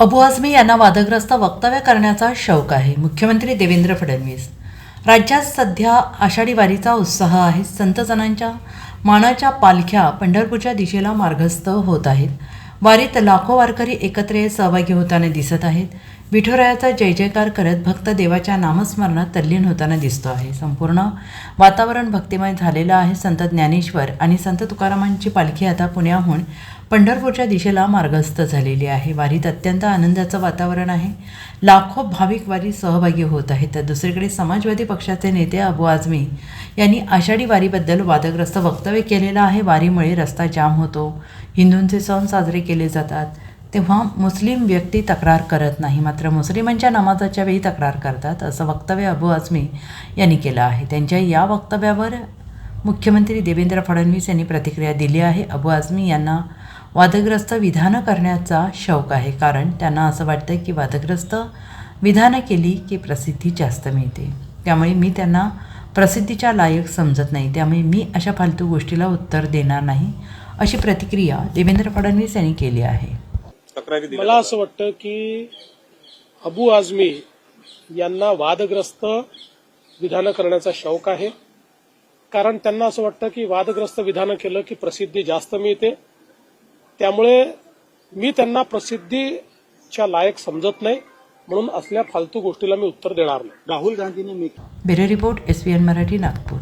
अबू आझमी यांना वादग्रस्त वक्तव्य करण्याचा शौक आहे. मुख्यमंत्री देवेंद्र फडणवीस. राज्यात सध्या आषाढी वारीचा उत्साह आहे. संतजनांच्या मानाच्या पालख्या पंढरपूरच्या दिशेला मार्गस्थ होत आहेत. वारीत लाखो वारकरी एकत्र सहभागी होताना दिसत आहेत. विठुरायाचा जय जयकार करत भक्त देवाच्या नामस्मरणात तल्लीन होताना दिसतो आहे. संपूर्ण वातावरण भक्तिमय झालेलं आहे. संत ज्ञानेश्वर आणि संत तुकारामांची पालखी आता पुण्याहून पंढरपूरच्या दिशेला मार्गस्थ झालेली आहे. वारीत अत्यंत आनंदाचं वातावरण आहे. लाखो भाविक वारी सहभागी होत आहेत. तर दुसरीकडे समाजवादी पक्षाचे नेते अबू आझमी यांनी आषाढी वारीबद्दल वादग्रस्त वक्तव्य केलेलं आहे. वारीमुळे रस्ता जाम होतो. हिंदूंचे सण साजरे केले जातात. तेव्हा मुस्लिम व्यक्ती तक्रार करत नाही. मात्र मुस्लिमांच्या नमाजाच्या वेळी तक्रार करतात असं वक्तव्य अबू आझमी यांनी केलं आहे. त्यांच्या या वक्तव्यावर मुख्यमंत्री देवेंद्र फडणवीस यांनी प्रतिक्रिया दिली आहे. अबू आझमी यांना वादग्रस्त विधानं करण्याचा शौक आहे. कारण त्यांना असं वाटतं की वादग्रस्त विधानं केली की प्रसिद्धी जास्त मिळते. त्यामुळे मी त्यांना प्रसिद्धीच्या लायक समजत नाही. त्यामुळे मी अशा फालतू गोष्टीला उत्तर देणार नाही अशी प्रतिक्रिया देवेंद्र फडणवीस यांनी केली आहे. मला असं वाटतं की अबू आझमी यांना वादग्रस्त विधानं करण्याचा शौक आहे. कारण त्यांना असं वाटतं की वादग्रस्त विधानं केलं की प्रसिद्धी जास्त मिळते. त्यामुळे मी त्यांना प्रसिद्धीच्या लायक समजत नाही म्हणून असल्या फालतू गोष्टीला मी उत्तर देणार नाही. राहुल गांधीने मी bureau report S Marathi Nagpur.